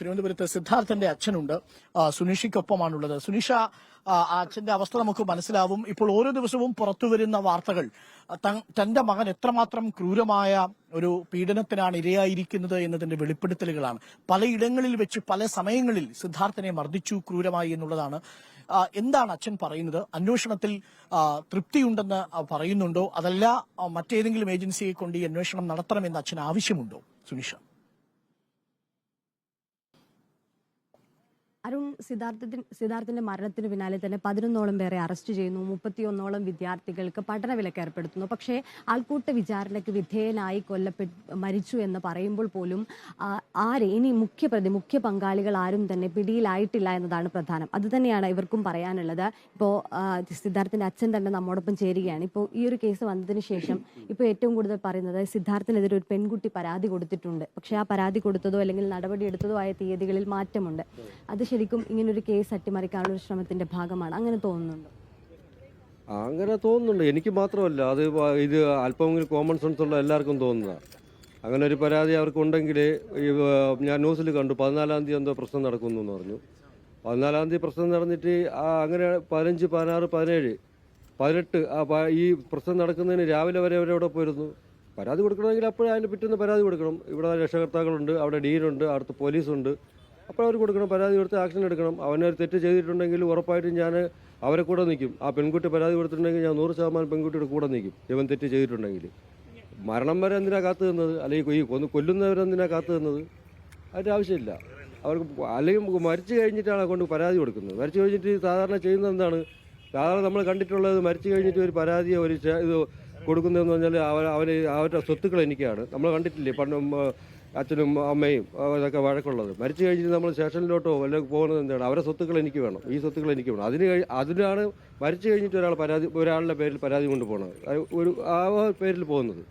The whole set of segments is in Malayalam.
തിരുവനന്തപുരത്ത് സിദ്ധാർത്ഥന്റെ അച്ഛനുണ്ട്. സുനീഷിക്കൊപ്പമാണുള്ളത്. സുനീഷ അച്ഛന്റെ അവസ്ഥ നമുക്ക് മനസ്സിലാവും. ഇപ്പോൾ ഓരോ ദിവസവും പുറത്തു വരുന്ന വാർത്തകൾ. തന്റെ മകൻ എത്രമാത്രം ക്രൂരമായ ഒരു പീഡനത്തിനാണ് ഇരയായിരിക്കുന്നത് എന്നതിന്റെ വെളിപ്പെടുത്തലുകളാണ്. പലയിടങ്ങളിൽ വെച്ച് പല സമയങ്ങളിൽ സിദ്ധാർത്ഥനെ മർദ്ദിച്ചു ക്രൂരമായി എന്നുള്ളതാണ്. എന്താണ് അച്ഛൻ പറയുന്നത്? അന്വേഷണത്തിൽ തൃപ്തിയുണ്ടെന്ന് പറയുന്നുണ്ടോ? അതല്ല മറ്റേതെങ്കിലും ഏജൻസിയെ കൊണ്ട് ഈ അന്വേഷണം നടത്തണമെന്ന് അച്ഛൻ ആവശ്യമുണ്ടോ? സുനിഷ. അരുൺ സിദ്ധാർത്ഥത്തിന് സിദ്ധാർത്ഥിന്റെ മരണത്തിന് പിന്നാലെ തന്നെ പതിനൊന്നോളം പേരെ അറസ്റ്റ് ചെയ്യുന്നു. മുപ്പത്തിയൊന്നോളം വിദ്യാർത്ഥികൾക്ക് പഠന വിലക്ക് ഏർപ്പെടുത്തുന്നു. പക്ഷേ ആൾക്കൂട്ട വിചാരണയ്ക്ക് വിധേയനായി കൊല്ലപ്പെട്ടു മരിച്ചു എന്ന് പറയുമ്പോൾ പോലും ആരെ ആര് ഇനി മുഖ്യപ്രതി മുഖ്യ പങ്കാളികൾ ആരും തന്നെ പിടിയിലായിട്ടില്ല എന്നതാണ് പ്രധാനം. അത് തന്നെയാണ് ഇവർക്കും പറയാനുള്ളത്. ഇപ്പോൾ സിദ്ധാർത്ഥിന്റെ അച്ഛൻ തന്നെ നമ്മോടൊപ്പം ചേരുകയാണ്. ഇപ്പോൾ ഈ ഒരു കേസ് വന്നതിന് ശേഷം ഇപ്പോൾ ഏറ്റവും കൂടുതൽ പറയുന്നത് സിദ്ധാർത്ഥിനെതിരെ ഒരു പെൺകുട്ടി പരാതി കൊടുത്തിട്ടുണ്ട്. പക്ഷേ ആ പരാതി കൊടുത്തതോ അല്ലെങ്കിൽ നടപടി എടുത്തതോ ആയ തീയതികളിൽ മാറ്റമുണ്ട്. അത് ശരിക്കും ഇങ്ങനൊരു കേസ് അട്ടിമറിക്കാനുള്ള ശ്രമത്തിന്റെ ഭാഗമാണ്. അങ്ങനെ തോന്നുന്നുണ്ടോ? അങ്ങനെ തോന്നുന്നുണ്ട്. എനിക്ക് മാത്രമല്ല അത് ഇത് അല്പമെങ്കിലും കോമൺ സെൻസ് ഉള്ള എല്ലാവർക്കും തോന്നുന്നതാണ് അങ്ങനെ ഒരു പരാതി അവർക്കുണ്ടെങ്കിൽ ഞാൻ ന്യൂസിൽ കണ്ടു പതിനാലാം തീയതി എന്തോ പ്രശ്നം നടക്കുന്നു എന്ന് പറഞ്ഞു. പതിനാലാം തീയതി പ്രശ്നം നടന്നിട്ട് അങ്ങനെ പതിനഞ്ച് പതിനാറ് പതിനേഴ് പതിനെട്ട് ആ ഈ പ്രശ്നം നടക്കുന്നതിന് രാവിലെ വരെ അവരവിടെ പോയിരുന്നു? പരാതി കൊടുക്കണമെങ്കിൽ അപ്പോഴേ അതിന് പിറ്റുന്ന പരാതി കൊടുക്കണം. ഇവിടെ രക്ഷകർത്താക്കളുണ്ട് അവിടെ ഡീനുണ്ട് അടുത്ത് പോലീസുണ്ട്. അപ്പോൾ അവർ കൊടുക്കണം പരാതി കൊടുത്ത് ആക്ഷൻ എടുക്കണം. അവനൊരു തെറ്റ് ചെയ്തിട്ടുണ്ടെങ്കിൽ ഉറപ്പായിട്ടും ഞാൻ അവരെ കൂടെ നിൽക്കും. ആ പെൺകുട്ടി പരാതി കൊടുത്തിട്ടുണ്ടെങ്കിൽ ഞാൻ നൂറ് ശതമാനം പെൺകുട്ടിയുടെ കൂടെ നിൽക്കും. ഇവൻ തെറ്റ് ചെയ്തിട്ടുണ്ടെങ്കിൽ. മരണം വരെ എന്തിനാ കാത്തു നിന്നത്? അല്ലെങ്കിൽ ഈ കൊന്ന് കൊല്ലുന്നവരെന്തിനാ കാത്തു നിന്നത്? അതിന്റെ ആവശ്യമില്ല. അവർക്ക് അല്ലെങ്കിൽ മരിച്ചു കഴിഞ്ഞിട്ടാണ് കൊണ്ട് പരാതി കൊടുക്കുന്നത്. മരിച്ചു കഴിഞ്ഞിട്ട് സാധാരണ ചെയ്യുന്നത് എന്താണ്? സാധാരണ നമ്മൾ കണ്ടിട്ടുള്ളത് മരിച്ചു കഴിഞ്ഞിട്ട് ഒരു പരാതിയോ ഒരു ഇത് കൊടുക്കുന്നതെന്ന് പറഞ്ഞാൽ അവർ അവർ അവരുടെ സ്വത്തുക്കൾ എനിക്കാണ്. നമ്മൾ കണ്ടിട്ടില്ലേ? പണ്ട് അച്ഛനും അമ്മയും അതൊക്കെ വഴക്കുള്ളത്. മരിച്ചു കഴിഞ്ഞിട്ട് നമ്മൾ സ്റ്റേഷനിലോട്ടോ വല്ല പോകുന്നത് എന്താണ്? അവരെ സ്വത്തുക്കൾ എനിക്ക് വേണം. ഈ സ്വത്തുക്കൾ എനിക്ക് വേണം. അതിന് കഴി- അതിനാണ് മരിച്ചു കഴിഞ്ഞിട്ട് ഒരാൾ പരാതി ഒരാളുടെ പേരിൽ പരാതി കൊണ്ട് പോകുന്നത് ഒരു ആ പേരിൽ പോകുന്നത്.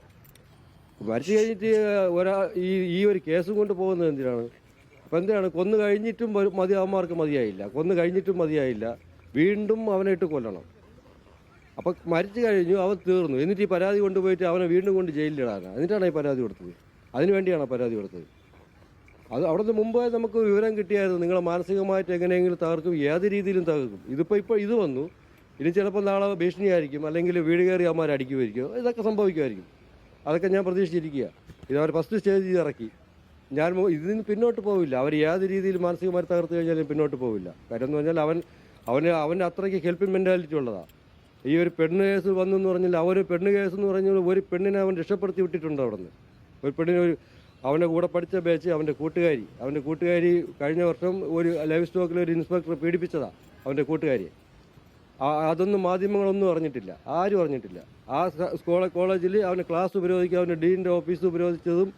മരിച്ചു കഴിഞ്ഞിട്ട് ഒരാ ഈ ഈ ഒരു കേസും കൊണ്ട് പോകുന്നത് എന്തിനാണ്? അപ്പം എന്തിനാണ് കൊന്നു കഴിഞ്ഞിട്ടും മതി അവന്മാർക്ക് മതിയായില്ല. കൊന്നു കഴിഞ്ഞിട്ടും മതിയായില്ല. വീണ്ടും അവനെ ഇട്ട് കൊല്ലണം. അപ്പം മരിച്ചു കഴിഞ്ഞു അവൻ തീർന്നു. എന്നിട്ട് ഈ പരാതി കൊണ്ടുപോയിട്ട് അവനെ വീണ്ടും കൊണ്ട് ജയിലിലിടാനാണ് എന്നിട്ടാണ് ഈ പരാതി കൊടുത്തത്. അതിനു വേണ്ടിയാണ് പരാതി കൊടുത്തത്. അത് അവിടുന്ന് മുമ്പേ നമുക്ക് വിവരം കിട്ടിയായിരുന്നു. നിങ്ങളെ മാനസികമായിട്ട് എങ്ങനെയെങ്കിലും തകർക്കും ഏത് രീതിയിലും തകർക്കും. ഇതിപ്പോൾ ഇപ്പോൾ ഇത് വന്നു. ഇനി ചിലപ്പോൾ നാളെ ഭീഷണിയായിരിക്കും അല്ലെങ്കിൽ വീട് കയറി അമ്മമാർ അടിക്കുമായിരിക്കും. ഇതൊക്കെ സംഭവിക്കുമായിരിക്കും. അതൊക്കെ ഞാൻ പ്രതീക്ഷിച്ചിരിക്കുക ഇത് അവർ ഫസ്റ്റ് സ്റ്റേജ് ഇറക്കി. ഞാൻ ഇതിന് പിന്നോട്ട് പോവില്ല. അവർ ഏത് രീതിയിൽ മാനസികമായി തകർത്ത് കഴിഞ്ഞാലും പിന്നോട്ട് പോവില്ല. കാര്യം എന്ന് പറഞ്ഞാൽ അവൻ അവന് അവന്റെ അത്രയ്ക്ക് ഹെൽപ്പിംഗ് മെന്റാലിറ്റി ഉള്ളതാണ് ഈ ഒരു പെണ്ണ് കേസ് വന്നെന്ന് പറഞ്ഞാൽ ഒരു പെണ്ണ് കേസ് എന്ന് പറഞ്ഞാൽ ഒരു പെണ്ണിനെ അവൻ രക്ഷപ്പെടുത്തി വിട്ടിട്ടുണ്ട് അവിടെ നിന്ന് ഒരു പെണ്ണിന് ഒരു അവന്റെ കൂടെ പഠിച്ച ബാച്ച് അവന്റെ കൂട്ടുകാരി. അവന്റെ കൂട്ടുകാരി കഴിഞ്ഞ വർഷം ഒരു ലൈവ് സ്റ്റോക്കിൽ ഒരു ഇൻസ്പെക്ടർ പീഡിപ്പിച്ചതാണ് അവന്റെ കൂട്ടുകാരിയെ. അതൊന്നും മാധ്യമങ്ങളൊന്നും അറിഞ്ഞിട്ടില്ല. ആരും അറിഞ്ഞിട്ടില്ല. ആ സ്കൂള കോളേജിൽ അവന് ക്ലാസ് ഉപരോധിക്കുക അവന്റെ ഡീന്റെ ഓഫീസ് ഉപരോധിച്ചതും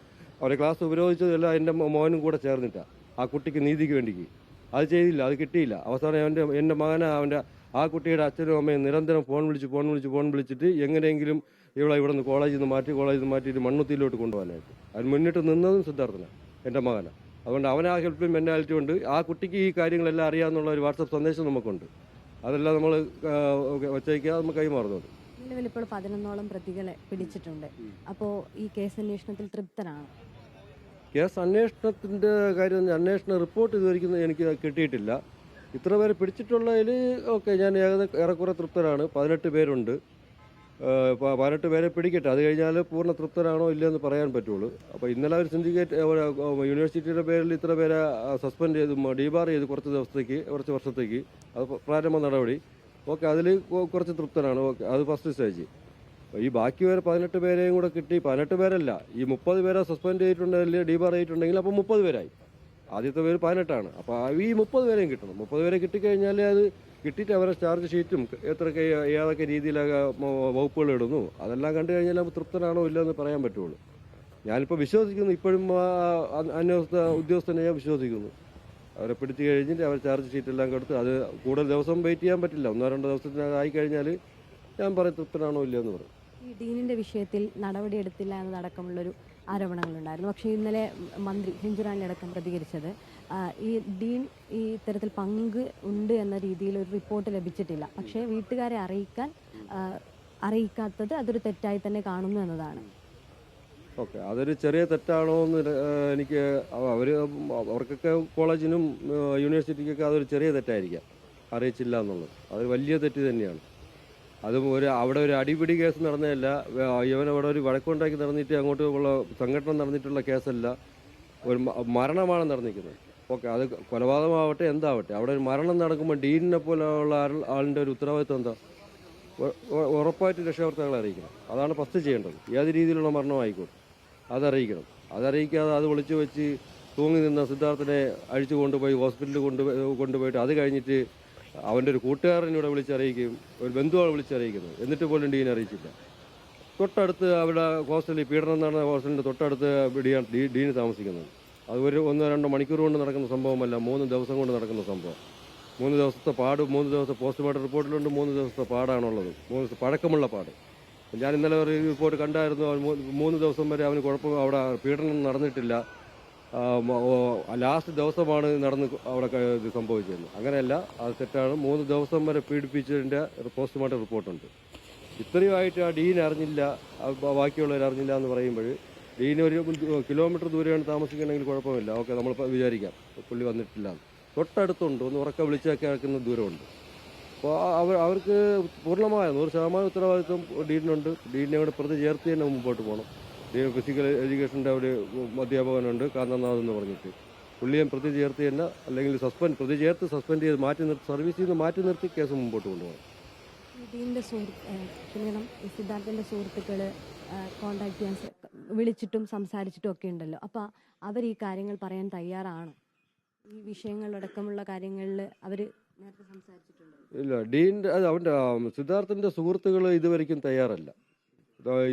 അവന്റെ ക്ലാസ് ഉപരോധിച്ചതും എല്ലാം എന്റെ മോനും കൂടെ ചേർന്നിട്ടാണ് ആ കുട്ടിക്ക് നീതിക്ക് വേണ്ടിക്ക്. അത് ചെയ്തില്ല അത് കിട്ടിയില്ല. അവസാനം അവന്റെ എന്റെ മകനെ അവന്റെ ആ കുട്ടിയുടെ അച്ഛനും അമ്മയും നിരന്തരം ഫോൺ വിളിച്ച് ഫോൺ വിളിച്ച് ഫോൺ വിളിച്ചിട്ട് എങ്ങനെയെങ്കിലും ഇവളെ ഇവിടെ നിന്ന് കോളേജിൽ നിന്ന് മാറ്റി കോളേജിൽ നിന്ന് മാറ്റിയിട്ട് മണ്ണുത്തിയിലോട്ട് കൊണ്ടുപോകാനായിട്ട്. അതിന് മുന്നിട്ട് നിന്നതും സിദ്ധാർത്ഥന എന്റെ മകനാണ് അതുകൊണ്ട് അവൻ ആ ഹെൽപ്പിംഗ് മെന്റാലിറ്റി ഉണ്ട്. ആ കുട്ടിക്ക് ഈ കാര്യങ്ങളെല്ലാം അറിയാമെന്നുള്ള ഒരു വാട്സപ്പ് സന്ദേശം നമുക്കുണ്ട്. അതെല്ലാം നമ്മൾ വച്ചേക്കുക നമുക്ക് കൈമാറുന്നുണ്ട്. നിലവിൽ ഇപ്പോൾ പതിനൊന്നോളം പ്രതികളെ പിടിച്ചിട്ടുണ്ട്. അപ്പോൾ ഈ കേസ് അന്വേഷണത്തിൽ തൃപ്തനാണ്? കേസ് അന്വേഷണത്തിന്റെ കാര്യം അന്വേഷണ റിപ്പോർട്ട് ഇതുവരെയ്ക്കും എനിക്ക് കിട്ടിയിട്ടില്ല. ഇത്ര പേരെ പിടിച്ചിട്ടുള്ളതിൽ ഓക്കെ ഞാൻ ഏകദേശം ഏറെക്കുറെ തൃപ്തനാണ് പതിനെട്ട് പേരുണ്ട്. പതിനെട്ട് പേരെ പിടിക്കട്ടെ. അത് കഴിഞ്ഞാൽ പൂർണ തൃപ്തരാണോ ഇല്ലയെന്ന് പറയാൻ പറ്റുള്ളൂ. അപ്പോൾ ഇന്നലെ ഒരു സിൻഡിക്കേറ്റ് യൂണിവേഴ്സിറ്റിയുടെ പേരിൽ ഇത്ര പേരെ സസ്പെൻഡ് ചെയ്ത് ഡിബാർ ചെയ്ത് കുറച്ച് ദിവസത്തേക്ക് കുറച്ച് വർഷത്തേക്ക്. അത് പ്രാരംഭ നടപടി. ഓക്കെ അതിൽ കുറച്ച് തൃപ്തനാണ് ഓക്കെ അത് ഫസ്റ്റ് സ്റ്റേജ് ഈ ബാക്കി പേര് പതിനെട്ട് പേരെയും കൂടെ കിട്ടി. പതിനെട്ട് പേരല്ല. ഈ മുപ്പത് പേരെ സസ്പെൻഡ് ചെയ്തിട്ടുണ്ടെങ്കിൽ ഡീബാർ ചെയ്തിട്ടുണ്ടെങ്കിൽ അപ്പോൾ മുപ്പത് പേരായി. ആദ്യത്തെ പേര് പതിനെട്ടാണ്. അപ്പോൾ ഈ മുപ്പത് പേരെയും കിട്ടണം. മുപ്പത് പേരെ കിട്ടിക്കഴിഞ്ഞാൽ അത് കിട്ടിയിട്ട് അവരെ ചാർജ് ഷീറ്റും എത്രയൊക്കെ ഏതൊക്കെ രീതിയിലൊക്കെ വകുപ്പുകൾ ഇടുന്നു അതെല്ലാം കണ്ടു കഴിഞ്ഞാൽ തൃപ്തനാണോ ഇല്ലെന്ന് പറയാൻ പറ്റുള്ളൂ. ഞാനിപ്പോൾ വിശ്വസിക്കുന്നു ഇപ്പോഴും അന്വേഷണ ഉദ്യോഗസ്ഥനെ ഞാൻ വിശ്വസിക്കുന്നു. അവരെ പിടിച്ചു കഴിഞ്ഞിട്ട് അവർ ചാർജ് ഷീറ്റ് എല്ലാം കൊടുത്ത് അത് കൂടുതൽ ദിവസം വെയിറ്റ് ചെയ്യാൻ പറ്റില്ല. ഒന്നോ രണ്ടോ ദിവസത്തിനകത്തായി കഴിഞ്ഞാൽ ഞാൻ പറയും തൃപ്തനാണോ ഇല്ലയെന്ന് പറയും. ഈ ഡീനിന്റെ വിഷയത്തിൽ നടപടിയെടുത്തില്ല എന്നതടക്കമുള്ളൊരു ആരോപണങ്ങളുണ്ടായിരുന്നു. പക്ഷേ ഇന്നലെ മന്ത്രി ഹിഞ്ചുറാനിലടക്കം പ്രതികരിച്ചത്. ഈ ഡീൻ ഈ ഇത്തരത്തിൽ പങ്ക് ഉണ്ട് എന്ന രീതിയിൽ ഒരു റിപ്പോർട്ട് ലഭിച്ചിട്ടില്ല. പക്ഷേ വീട്ടുകാരെ അറിയിക്കാൻ അറിയിക്കാത്തത് അതൊരു തെറ്റായി തന്നെ കാണുന്നു എന്നതാണ്. ഓക്കെ. അതൊരു ചെറിയ തെറ്റാണോ എന്ന് എനിക്ക് അവർ അവർക്കൊക്കെ കോളേജിനും യൂണിവേഴ്സിറ്റിക്കൊക്കെ അതൊരു ചെറിയ തെറ്റായിരിക്കാം. അറിയിച്ചില്ല എന്നുള്ളത്. അതൊരു വലിയ തെറ്റ് തന്നെയാണ്. അതും ഒരു അവിടെ ഒരു അടിപിടി കേസ് നടന്നതല്ല. ഇവൻ അവിടെ ഒരു വഴക്കുണ്ടാക്കി നടന്നിട്ട് അങ്ങോട്ട് ഉള്ള സംഘടന നടന്നിട്ടുള്ള കേസല്ല. ഒരു മരണമാണ് നടന്നിരിക്കുന്നത്. ഓക്കെ അത് കൊലപാതകമാവട്ടെ എന്താവട്ടെ അവിടെ ഒരു മരണം നടക്കുമ്പോൾ ഡീനിനെ പോലെയുള്ള ആൾ- ആളിന്റെ ഒരു ഉത്തരവാദിത്വം എന്താ? ഉറപ്പായിട്ട് രക്ഷാകർത്താക്കളെ അറിയിക്കണം. അതാണ് ഫസ്റ്റ് ചെയ്യേണ്ടത്. ഏത് രീതിയിലുള്ള മരണമായിക്കോട്ടെ അതറിയിക്കണം. അതറിയിക്കാതെ അത് വിളിച്ചു വെച്ച് തൂങ്ങി നിന്ന സിദ്ധാർത്ഥനെ അഴിച്ചു കൊണ്ടുപോയി ഹോസ്പിറ്റലിൽ കൊണ്ടു കൊണ്ടുപോയിട്ട് അത് കഴിഞ്ഞിട്ട് അവന്റെ ഒരു കൂട്ടുകാരനിവിടെ വിളിച്ചറിയിക്കും ഒരു ബന്ധുവാണ് വിളിച്ചറിയിക്കുന്നത് എന്നിട്ട് പോലും ഡീൻ അറിയിച്ചില്ല. തൊട്ടടുത്ത് അവിടെ ഹോസ്റ്റലിൽ പീഡനം നടന്ന ഹോസ്റ്റലിന്റെ തൊട്ടടുത്ത് ഡീൻ ഡീന് താമസിക്കുന്നത്. അത് ഒരു ഒന്നോ രണ്ടോ മണിക്കൂർ കൊണ്ട് നടക്കുന്ന സംഭവമല്ല മൂന്ന് ദിവസം കൊണ്ട് നടക്കുന്ന സംഭവം. മൂന്ന് ദിവസത്തെ പാട് മൂന്ന് ദിവസത്തെ പോസ്റ്റ്മോർട്ടം റിപ്പോർട്ടിലുണ്ട് മൂന്ന് ദിവസത്തെ പാടാണുള്ളത്. മൂന്ന് ദിവസം പഴക്കമുള്ള പാട്. ഞാൻ ഇന്നലെ ഒരു റിപ്പോർട്ട് കണ്ടായിരുന്നു മൂന്ന് ദിവസം വരെ അവന് കുഴപ്പം അവിടെ പീഡനം നടന്നിട്ടില്ല. ലാസ്റ്റ് ദിവസമാണ് നടന്ന് അവിടെ ഇത് സംഭവിച്ചത്. അങ്ങനെയല്ല അത് തെറ്റാണ്. മൂന്ന് ദിവസം വരെ പീഡിപ്പിച്ചതിന്റെ പോസ്റ്റ്മോർട്ടം റിപ്പോർട്ടുണ്ട്. ഇത്രയുമായിട്ട് ആ ഡീൻ അറിഞ്ഞില്ല ബാക്കിയുള്ളവർ അറിഞ്ഞില്ല എന്ന് പറയുമ്പോൾ ഡീൻ ഒരു കിലോമീറ്റർ ദൂരെയാണ് താമസിക്കണമെങ്കിൽ കുഴപ്പമില്ല. ഓക്കെ നമ്മൾ വിചാരിക്കാം. പുള്ളി വന്നിട്ടില്ല. തൊട്ടടുത്തുണ്ട്. ഒന്ന് ഉറക്കെ വിളിച്ചൊക്കെ കേൾക്കുന്ന ദൂരമുണ്ട്. അപ്പോൾ അവർ അവർക്ക് പൂർണമായ നൂറ് ശതമാനം ഉത്തരവാദിത്വം ഡീനുണ്ട് ഡീനെ കൂടെ പ്രതി ചേർത്ത് തന്നെ മുമ്പോട്ട് പോകണം ഡീൻ ഫിസിക്കൽ എഡ്യൂക്കേഷന്റെ ഒരു അധ്യാപകനുണ്ട്. കാന്തനാഥ് എന്ന് പറഞ്ഞിട്ട്. പുള്ളിയെ പ്രതി ചേർത്ത് തന്നെ അല്ലെങ്കിൽ സസ്പെൻഡ് പ്രതി ചേർത്ത് സസ്പെൻഡ് ചെയ്ത് മാറ്റി നിർത്തി സർവീസിൽ നിന്ന് മാറ്റി നിർത്തി കേസ് മുമ്പോട്ട് കൊണ്ടുപോകണം. ഡീന്റെ സുഹൃത്ത് സിദ്ധാർത്ഥിന്റെ സുഹൃത്തുക്കൾ കോൺടാക്ട് ചെയ്യാൻ വിളിച്ചിട്ടും സംസാരിച്ചിട്ടും ഒക്കെ ഉണ്ടല്ലോ. അപ്പോൾ അവർ ഈ കാര്യങ്ങൾ പറയാൻ തയ്യാറാണ്? ഈ വിഷയങ്ങളടക്കമുള്ള കാര്യങ്ങളിൽ അവർ ഇല്ല ഡീന്റെ അത് അവന്റെ സിദ്ധാർത്ഥന്റെ സുഹൃത്തുക്കൾ ഇതുവരെയ്ക്കും തയ്യാറല്ല.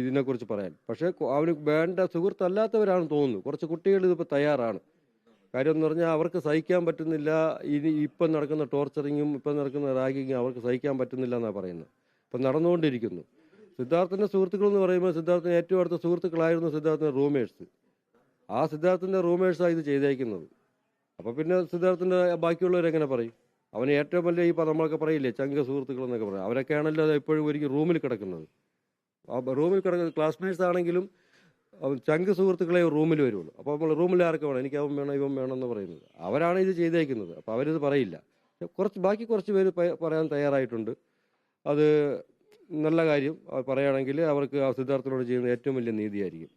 ഇതിനെക്കുറിച്ച് പറയാൻ. പക്ഷേ അവന് വേണ്ട സുഹൃത്തല്ലാത്തവരാണെന്ന് തോന്നുന്നു. കുറച്ച് കുട്ടികൾ ഇതിപ്പോൾ തയ്യാറാണ്. കാര്യം എന്ന് പറഞ്ഞാൽ അവർക്ക് സഹിക്കാൻ പറ്റുന്നില്ല. ഇനി ഇപ്പം നടക്കുന്ന ടോർച്ചറിങ്ങും ഇപ്പം നടക്കുന്ന റാഗിങ്ങും അവർക്ക് സഹിക്കാൻ പറ്റുന്നില്ല എന്നാണ് പറയുന്നത്. ഇപ്പം നടന്നുകൊണ്ടിരിക്കുന്നു. സിദ്ധാർത്ഥന്റെ സുഹൃത്തുക്കൾ എന്ന് പറയുമ്പോൾ സിദ്ധാർത്ഥന് ഏറ്റവും അടുത്ത സുഹൃത്തുക്കളായിരുന്നു സിദ്ധാർത്ഥന്റെ റൂമേഴ്സ് ആ സിദ്ധാർത്ഥന്റെ റൂമേഴ്സാണ് ഇത് ചെയ്തേക്കുന്നത്. അപ്പോൾ പിന്നെ സിദ്ധാർത്ഥന്റെ ബാക്കിയുള്ളവരെങ്ങനെ പറയും? അവന് ഏറ്റവും വലിയ ഈ നമ്മളൊക്കെ പറയില്ലേ ചങ്ക സുഹൃത്തുക്കൾ എന്നൊക്കെ പറയും. അവരൊക്കെയാണല്ലോ എപ്പോഴും ഒരിക്കലും റൂമിൽ കിടക്കുന്നത്. റൂമിൽ കിടക്കുന്ന ക്ലാസ്മേറ്റ്സ് ആണെങ്കിലും ചങ്ക് സുഹൃത്തുക്കളെ റൂമിൽ വരുള്ളൂ. അപ്പോൾ നമ്മൾ റൂമിൽ ആർക്കും വേണം? എനിക്ക് അവൻ വേണം ഇവൻ വേണം എന്ന് പറയുന്നത്. അവരാണ് ഇത് ചെയ്തേക്കുന്നത്. അപ്പോൾ അവരിത് പറയില്ല. കുറച്ച് ബാക്കി കുറച്ച് പേര് പറയാൻ തയ്യാറായിട്ടുണ്ട്. അത് നല്ല കാര്യം പറയുകയാണെങ്കിൽ അവർക്ക് ആ സിദ്ധാർത്ഥനോട് ചെയ്യുന്ന ഏറ്റവും വലിയ നീതിയായിരിക്കും.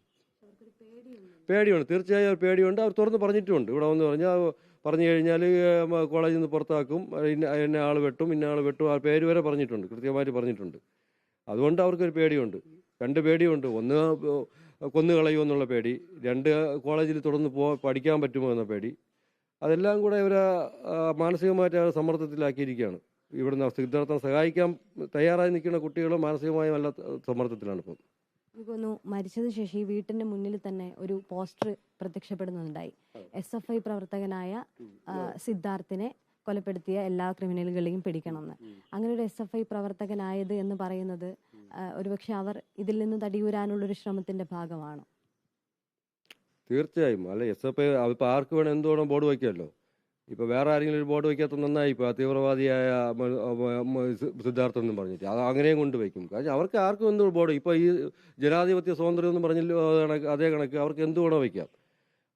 പേടിയുണ്ട്. തീർച്ചയായും അവർ പേടിയുണ്ട്. അവർ തുറന്ന് പറഞ്ഞിട്ടുമുണ്ട്. ഇവിടെ വന്ന് പറഞ്ഞാൽ പറഞ്ഞു കഴിഞ്ഞാൽ കോളേജിൽ നിന്ന് പുറത്താക്കും. ഇന്ന ഇന്ന ആൾ വെട്ടും ഇന്ന ആൾ വെട്ടും. ആ പേര് വരെ പറഞ്ഞിട്ടുണ്ട്. കൃത്യമായിട്ട് പറഞ്ഞിട്ടുണ്ട്. അതുകൊണ്ട് അവർക്കൊരു പേടിയുണ്ട്. രണ്ട് പേടിയുണ്ട്. ഒന്ന് കൊന്നു കളയുമോ എന്നുള്ള പേടി. രണ്ട് കോളേജിൽ തുടർന്ന് പോ പഠിക്കാൻ പറ്റുമോ എന്ന പേടി. അതെല്ലാം കൂടെ ഇവരെ മാനസികമായിട്ട് സമ്മർദ്ദത്തിലാക്കിയിരിക്കുകയാണ്. ഇവിടുന്ന് സിദ്ധാർത്ഥം സഹായിക്കാൻ തയ്യാറായി നിൽക്കുന്ന കുട്ടികൾ മാനസികമായും നല്ല സമ്മർദ്ദത്തിലാണ് ഇപ്പം. തോന്നുന്നു മരിച്ചതിന് ശേഷം ഈ വീട്ടിന്റെ മുന്നിൽ തന്നെ ഒരു പോസ്റ്റർ പ്രത്യക്ഷപ്പെടുന്നുണ്ടായി. എസ് എഫ് ഐ പ്രവർത്തകനായ സിദ്ധാർത്ഥിനെ കൊലപ്പെടുത്തിയ എല്ലാ ക്രിമിനലുകളെയും പിടിക്കണമെന്ന്. അങ്ങനെ ഒരു എസ് എഫ് ഐ പ്രവർത്തകനായത് എന്ന് പറയുന്നത് ഒരുപക്ഷെ അവർ ഇതിൽ നിന്ന് തടിയൂരാനുള്ളൊരു ശ്രമത്തിന്റെ ഭാഗമാണോ. തീർച്ചയായും. അല്ല എസ് എഫ് ഐ ആർക്ക് വേണം എന്ത് വേണം ബോർഡ് വയ്ക്കാമല്ലോ. ഇപ്പോൾ വേറെ ആരെങ്കിലും ഒരു ബോർഡ് വയ്ക്കാത്ത നന്നായി. ഇപ്പോൾ തീവ്രവാദിയായ മ- മ- മ- സി- സിദ്ധാർത്ഥൻ എന്നും പറഞ്ഞിട്ട്. അത് അങ്ങനെയും കൊണ്ട് വയ്ക്കും. കാരണം അവർക്ക് ആർക്കും എന്ത് ബോർഡ് ഇപ്പോൾ ഈ ജനാധിപത്യ സ്വാതന്ത്ര്യം എന്ന് പറഞ്ഞല്ലോ അത് കണക്ക് അവർക്ക് എന്ത് വേണോ വയ്ക്കാം.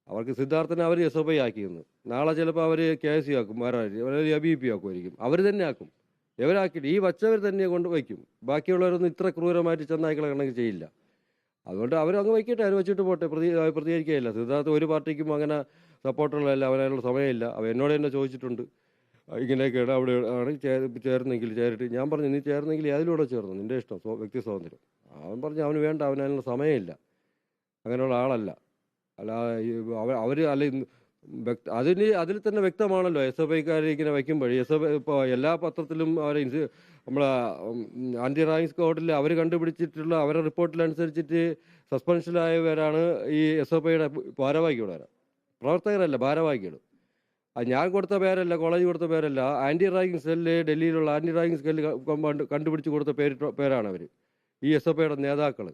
അവർക്ക് സിദ്ധാർത്ഥനെ അവർ എസ് എഫ് ഐ ആക്കിയെന്ന്. നാളെ ചിലപ്പോൾ അവർ കെ എസ് സി ആക്കും വേറെ എ ബി പി ആക്കുമായിരിക്കും. അവർ തന്നെ ആക്കും. ഇവരാക്കിയിട്ട് ഈ വച്ചവർ തന്നെ കൊണ്ട് വയ്ക്കും. ബാക്കിയുള്ളവരൊന്നും ഇത്ര ക്രൂരമായിട്ട് ചെന്നായ്ക്കളെ കണക്ക് ചെയ്യില്ല. അതുകൊണ്ട് അവരങ്ങ് വയ്ക്കട്ടെ അവർ വെച്ചിട്ട് പോട്ടെ പ്രതി പ്രതികരിക്കുകയില്ല. സിദ്ധാർത്ഥ ഒരു പാർട്ടിക്കും അങ്ങനെ സപ്പോർട്ടുള്ളതല്ല അവനുള്ള സമയമില്ല. അവ എന്നോട് തന്നെ ചോദിച്ചിട്ടുണ്ട്. ഇങ്ങനെയൊക്കെയാണ് അവിടെ ആണ് ചേർന്നെങ്കിൽ ചേരിട്ട് ഞാൻ പറഞ്ഞു നീ ചേർന്നെങ്കിൽ അതിലൂടെ ചേർന്നു? നിന്റെ ഇഷ്ടം വ്യക്തി സ്വാതന്ത്ര്യം. അവൻ പറഞ്ഞു അവന് വേണ്ട അവനതിനുള്ള സമയമില്ല. അങ്ങനെയുള്ള ആളല്ല. അല്ല അവർ അല്ല അതിന് അതിൽ തന്നെ വ്യക്തമാണല്ലോ. എസ് എഫ് ഐക്കാരെ ഇങ്ങനെ വയ്ക്കുമ്പോഴേ എസ് എഫ് ഇപ്പോൾ എല്ലാ പത്രത്തിലും അവർ നമ്മളെ ആന്റി റാങ്ക് സ്കോട്ടിൽ അവർ കണ്ടുപിടിച്ചിട്ടുള്ള അവരുടെ റിപ്പോർട്ടിലനുസരിച്ചിട്ട് സസ്പെൻഷനിലായവരാണ് ഈ എസ് എഫ് ഐയുടെ ഭാരവാഹികളാണ് പ്രവർത്തകരല്ല ഭാരവാഹികൾ. ഞാൻ കൊടുത്ത പേരല്ല കോളേജ് കൊടുത്ത പേരല്ല ആന്റി റാങ്കിങ് സെല്ല് ഡൽഹിയിലുള്ള ആന്റി റാങ്കിങ് സെല്ല് കണ്ടുപിടിച്ച് കൊടുത്ത പേര് പേരാണ് അവർ ഈ എസ് എഫ് ഐയുടെ നേതാക്കൾ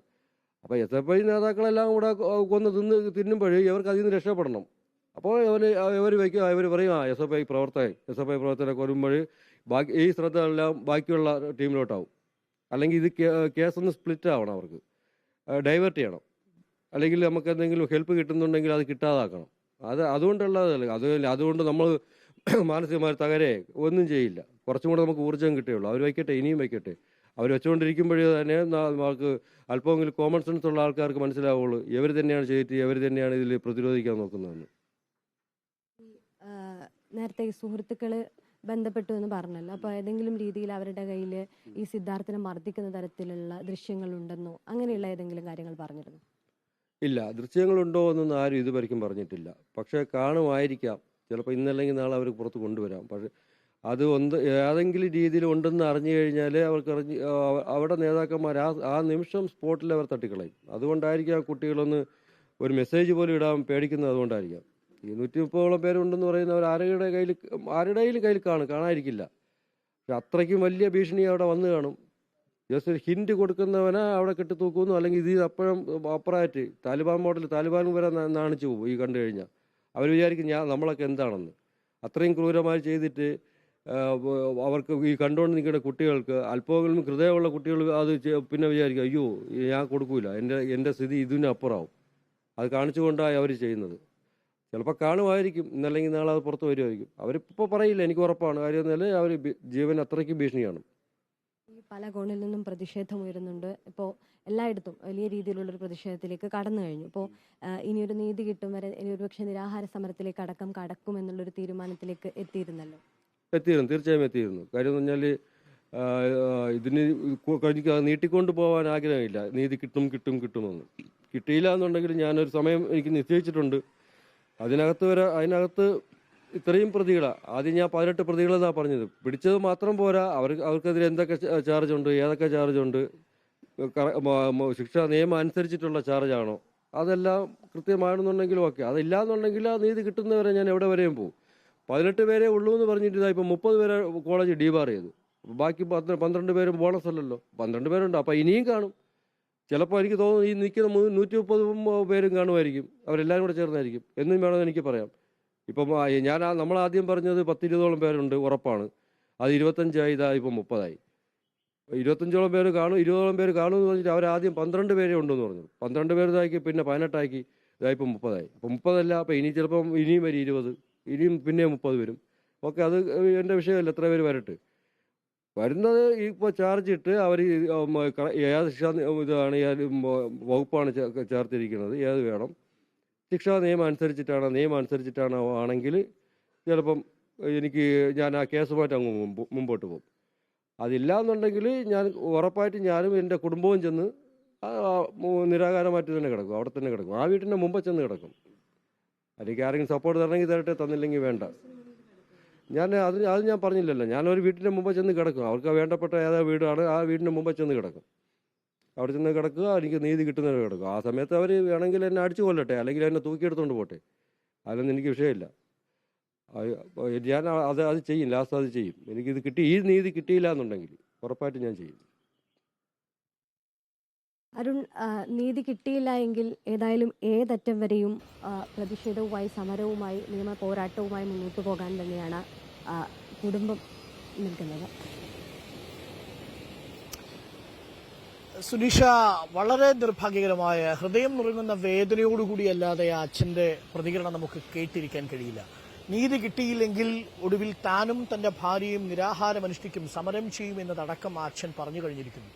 അപ്പോൾ എസ് എഫ് ഐ നേതാക്കളെല്ലാം കൂടെ കൊന്ന് തിന്ന് തിന്നുമ്പോൾ ഇവർക്ക് അതിൽ നിന്ന് രക്ഷപ്പെടണം. അപ്പോൾ ഇവർ ഇവർ വയ്ക്കുക ഇവർ പറയും ആ എസ് എഫ് ഐ പ്രവർത്തകൻ എസ് എഫ് ഐ പ്രവർത്തകരെ കൊല്ലുമ്പോൾ ബാക്കി ഈ ശ്രദ്ധ എല്ലാം ബാക്കിയുള്ള ടീമിലോട്ടാവും. അല്ലെങ്കിൽ ഇത് കേസ് കേസൊന്ന് സ്പ്ലിറ്റ് ആവണം അവർക്ക്. ഡൈവേർട്ട് ചെയ്യണം. അല്ലെങ്കിൽ നമുക്ക് എന്തെങ്കിലും ഹെൽപ്പ് കിട്ടുന്നുണ്ടെങ്കിൽ അത് കിട്ടാതാക്കണം. അത് അതുകൊണ്ടുള്ളതല്ല അത് അതുകൊണ്ട് നമ്മൾ മാനസികമായി തകരെ ഒന്നും ചെയ്യില്ല. കുറച്ചും കൂടെ നമുക്ക് ഊർജം കിട്ടുകയുള്ളൂ അവർ വയ്ക്കട്ടെ ഇനിയും വയ്ക്കട്ടെ. അവർ വെച്ചുകൊണ്ടിരിക്കുമ്പോഴേ തന്നെ നമുക്ക് അല്പമെങ്കിലും കോമൺ സെൻസ് ഉള്ള ആൾക്കാർക്ക് മനസ്സിലാവുള്ളൂ. ഇവർ തന്നെയാണ് ചെയ്തിട്ട് ഇവർ തന്നെയാണ് ഇതിൽ പ്രതിരോധിക്കാൻ നോക്കുന്നതെന്ന്. നേരത്തെ സുഹൃത്തുക്കൾ ബന്ധപ്പെട്ടു എന്ന് പറഞ്ഞല്ലോ. അപ്പൊ ഏതെങ്കിലും രീതിയിൽ അവരുടെ കയ്യിൽ ഈ സിദ്ധാർത്ഥനെ മർദ്ദിക്കുന്ന തരത്തിലുള്ള ദൃശ്യങ്ങൾ ഉണ്ടെന്നോ അങ്ങനെയുള്ള ഏതെങ്കിലും കാര്യങ്ങൾ പറഞ്ഞിരുന്നു? ഇല്ല. ദൃശ്യങ്ങളുണ്ടോ എന്നൊന്നും ആരും ഇതുവരെയ്ക്കും പറഞ്ഞിട്ടില്ല. പക്ഷേ കാണുമായിരിക്കാം. ചിലപ്പോൾ ഇന്നല്ലെങ്കിൽ നാളെ അവർ പുറത്ത് കൊണ്ടുവരാം. പക്ഷേ അത് ഒന്ന് ഏതെങ്കിലും രീതിയിൽ ഉണ്ടെന്ന് അറിഞ്ഞു കഴിഞ്ഞാൽ അവർക്ക് അറിഞ്ഞ് അവിടെ നേതാക്കന്മാർ ആ ആ നിമിഷം സ്പോട്ടിൽ അവർ തട്ടിക്കളയും. അതുകൊണ്ടായിരിക്കും ആ കുട്ടികളൊന്ന് ഒരു മെസ്സേജ് പോലും ഇടാൻ പേടിക്കുന്നത് അതുകൊണ്ടായിരിക്കാം. ഈ നൂറ്റി മുപ്പതോളം പേരുണ്ടെന്ന് പറയുന്നവർ ആരുടെ കയ്യിൽ ആരുടെയും കയ്യിൽ കാണും കാണാതിരിക്കില്ല. പക്ഷെ അത്രയ്ക്കും വലിയ ഭീഷണി അവിടെ വന്നു കാണും. ജസ്റ്റ് ഒരു ഹിൻഡ് കൊടുക്കുന്നവനെ അവിടെ കെട്ടിത്തൂക്കുന്നു. അല്ലെങ്കിൽ ഇത് അപ്പോഴും അപ്പുറമായിട്ട് താലിബാൻ മോഡൽ താലിബാൻ വരെ നാണിച്ചു പോകും ഈ കണ്ടു കഴിഞ്ഞാൽ. അവർ വിചാരിക്കും ഞാൻ നമ്മളൊക്കെ എന്താണെന്ന്? അത്രയും ക്രൂരമായി ചെയ്തിട്ട് അവർക്ക് ഈ കണ്ടുകൊണ്ട് നിൽക്കുന്ന കുട്ടികൾക്ക് അല്പമെങ്കിലും ഹൃദയമുള്ള കുട്ടികൾ അത് പിന്നെ വിചാരിക്കും അയ്യോ ഞാൻ കൊടുക്കൂല. എന്റെ എന്റെ സ്ഥിതി ഇതിനപ്പുറമാവും അത് കാണിച്ചുകൊണ്ടാണ് അവർ ചെയ്യുന്നത്. ചിലപ്പോൾ കാണുമായിരിക്കും. ഇന്നല്ലെങ്കിൽ നാളെ അത് പുറത്ത് വരുമായിരിക്കും. അവരിപ്പോൾ പറയില്ല എനിക്ക് ഉറപ്പാണ്. കാര്യം എന്നാൽ അവർ ജീവൻ അത്രയ്ക്ക് ഭീഷണിയാണ്. പല കോണിൽ നിന്നും പ്രതിഷേധം ഉയരുന്നുണ്ട് ഇപ്പോൾ എല്ലായിടത്തും വലിയ രീതിയിലുള്ള ഒരു പ്രതിഷേധത്തിലേക്ക് കടന്നു കഴിഞ്ഞു. ഇപ്പോൾ ഇനിയൊരു നീതി കിട്ടും വരെ ഇനി ഒരുപക്ഷെ നിരാഹാര സമരത്തിലേക്ക് അടക്കം കടക്കും എന്നുള്ളൊരു തീരുമാനത്തിലേക്ക് എത്തിയിരുന്നല്ലോ? എത്തിയിരുന്നു. തീർച്ചയായും എത്തിയിരുന്നു. കാര്യം എന്ന് പറഞ്ഞാൽ ഇതിന് കഴിഞ്ഞ നീട്ടിക്കൊണ്ട് പോകാൻ ആഗ്രഹമില്ല. നീതി കിട്ടും കിട്ടും കിട്ടുമെന്ന്. കിട്ടിയില്ല എന്നുണ്ടെങ്കിൽ ഞാനൊരു സമയം എനിക്ക് നിശ്ചയിച്ചിട്ടുണ്ട്. അതിനകത്ത് വരെ അതിനകത്ത് ഇത്രയും പ്രതികളാണ് ആദ്യം ഞാൻ പതിനെട്ട് പ്രതികളെന്നാണ് പറഞ്ഞത്. പിടിച്ചത് മാത്രം പോരാ. അവർ അവർക്കെതിരെ എന്തൊക്കെ ചാർജ് ഉണ്ട് ഏതൊക്കെ ചാർജ് ഉണ്ട് ശിക്ഷാ നിയമം അനുസരിച്ചിട്ടുള്ള ചാർജാണോ? അതെല്ലാം കൃത്യമാണെന്നുണ്ടെങ്കിലും ഓക്കെ. അതില്ലാന്നുണ്ടെങ്കിൽ ആ നീതി കിട്ടുന്നവരെ ഞാൻ എവിടെ വരെയും പോകും പതിനെട്ട് പേരെ ഉള്ളൂ എന്ന് പറഞ്ഞിട്ട് ഇതാ ഇപ്പം മുപ്പത് പേരെ കോളേജ് ഡീബാർ ചെയ്തു. ബാക്കി പന്ത്രണ്ട് പേരും ബോണസ് അല്ലല്ലോ. പന്ത്രണ്ട് പേരുണ്ട്. അപ്പം ഇനിയും കാണും. ചിലപ്പോൾ എനിക്ക് തോന്നുന്നു ഈ നിൽക്കുന്ന നൂറ്റി മുപ്പത് പേരും കാണുമായിരിക്കും. അവരെല്ലാവരും കൂടെ ചേർന്നായിരിക്കും. എന്നും വേണമെന്ന് എനിക്ക് പറയാം. ഇപ്പം ഞാൻ നമ്മൾ ആദ്യം പറഞ്ഞത് പത്തിരുപതോളം പേരുണ്ട് ഉറപ്പാണ്. അത് ഇരുപത്തഞ്ചായി ഇതാ ഇപ്പം മുപ്പതായി. ഇരുപത്തഞ്ചോളം പേര് കാണും ഇരുപതോളം പേര് കാണും എന്ന് പറഞ്ഞിട്ട് അവർ ആദ്യം പന്ത്രണ്ട് പേരെ ഉണ്ടെന്ന് പറഞ്ഞു. പന്ത്രണ്ട് പേര് ഇതാക്കി പിന്നെ പതിനെട്ടാക്കി ഇതായി ഇപ്പം മുപ്പതായി. അപ്പം മുപ്പതല്ല അപ്പം ഇനി ചിലപ്പം ഇനിയും വരും ഇരുപത്. ഇനിയും പിന്നെ മുപ്പത് വരും. ഓക്കെ അത് എന്റെ വിഷയമല്ല എത്ര പേര് വരട്ടെ. വരുന്നത് ഇപ്പോൾ ചാർജ് ഇട്ട് അവർ ഏത് ഇതാണ് ഏത് വകുപ്പാണ് ചേർത്തിരിക്കുന്നത് ഏത് വേണം. ശിക്ഷാ നിയമം അനുസരിച്ചിട്ടാണ് നിയമം അനുസരിച്ചിട്ടാണ് ആണെങ്കിൽ ചിലപ്പം എനിക്ക് ഞാൻ ആ കേസുമായിട്ട് അങ്ങ് മുമ്പ് മുമ്പോട്ട് പോകും. അതില്ല എന്നുണ്ടെങ്കിൽ ഞാൻ ഉറപ്പായിട്ടും ഞാനും എന്റെ കുടുംബവും ചെന്ന് നിരാകാരമായിട്ട് തന്നെ കിടക്കും അവിടെ തന്നെ കിടക്കും. ആ വീട്ടിന്റെ മുമ്പ് ചെന്ന് കിടക്കും. അല്ലെങ്കിൽ ആരെങ്കിലും സപ്പോർട്ട് തരണമെങ്കിൽ തരട്ടെ തന്നില്ലെങ്കിൽ വേണ്ട. ഞാൻ അത് അത് ഞാൻ പറഞ്ഞില്ലല്ലോ. ഞാൻ ഒരു വീട്ടിന്റെ മുമ്പ് ചെന്ന് കിടക്കും. അവർക്ക് വേണ്ടപ്പെട്ട ഏതാ വീടാണ് ആ വീടിന്റെ മുമ്പ് ചെന്ന് കിടക്കും. അവിടെ ചെന്ന് കിടക്കുക എനിക്ക് നീതി കിട്ടുന്നവരെ കിടക്കുക. ആ സമയത്ത് അവർ വേണമെങ്കിൽ എന്നെ അടിച്ചു കൊല്ലട്ടെ അല്ലെങ്കിൽ എന്നെ തൂക്കിയെടുത്തുകൊണ്ട് പോട്ടെ. അതിലൊന്നും എനിക്ക് വിഷയമില്ല. ഞാൻ അത് അത് ചെയ്യും ലാസ്റ്റ് അത് ചെയ്യും. എനിക്കിത് കിട്ടി ഈ നീതി കിട്ടിയില്ല എന്നുണ്ടെങ്കിൽ ഉറപ്പായിട്ട് ഞാൻ ചെയ്യും. അരുൺ നീതി കിട്ടിയില്ല എങ്കിൽ ഏതായാലും ഏതറ്റം വരെയും പ്രതിഷേധവുമായി സമരവുമായി നിയമ പോരാട്ടവുമായി മുന്നോട്ട് പോകാൻ തന്നെയാണ് കുടുംബം നിൽക്കുന്നത്. സുനിഷ വളരെ നിർഭാഗ്യകരമായ ഹൃദയം നുറങ്ങുന്ന വേദനയോടുകൂടി അല്ലാതെ ആ അച്ഛന്റെ പ്രതികരണം നമുക്ക് കേട്ടിരിക്കാൻ കഴിയില്ല. നീതി കിട്ടിയില്ലെങ്കിൽ ഒടുവിൽ താനും തന്റെ ഭാര്യയും നിരാഹാരം അനുഷ്ഠിക്കും സമരം ചെയ്യും എന്നതടക്കം ആ അച്ഛൻ പറഞ്ഞു കഴിഞ്ഞിരിക്കുന്നു.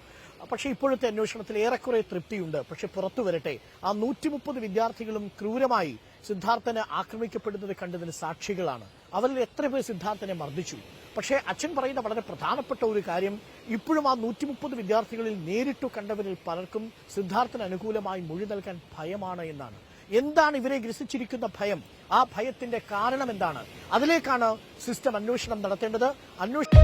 പക്ഷെ ഇപ്പോഴത്തെ അന്വേഷണത്തിൽ ഏറെക്കുറെ തൃപ്തിയുണ്ട്. പക്ഷെ പുറത്തു വരട്ടെ. ആ നൂറ്റി മുപ്പത് വിദ്യാർത്ഥികളും ക്രൂരമായി സിദ്ധാർത്ഥനെ ആക്രമിക്കപ്പെടുന്നത് കണ്ടതിന് സാക്ഷികളാണ്. അവരിൽ എത്ര പേർ സിദ്ധാർത്ഥനെ മർദ്ദിച്ചു? പക്ഷേ അച്ഛൻ പറയുന്ന വളരെ പ്രധാനപ്പെട്ട ഒരു കാര്യം ഇപ്പോഴും ആ നൂറ്റി മുപ്പത് വിദ്യാർത്ഥികളിൽ നേരിട്ടു കണ്ടവരിൽ പലർക്കും സിദ്ധാർത്ഥന് അനുകൂലമായി മൊഴി നൽകാൻ ഭയമാണ് എന്നാണ്. എന്താണ് ഇവരെ ഗ്രസിച്ചിരിക്കുന്ന ഭയം? ആ ഭയത്തിന്റെ കാരണം എന്താണ്? അതിലേക്കാണ് സിസ്റ്റം അന്വേഷണം നടത്തേണ്ടത്. അന്വേഷണം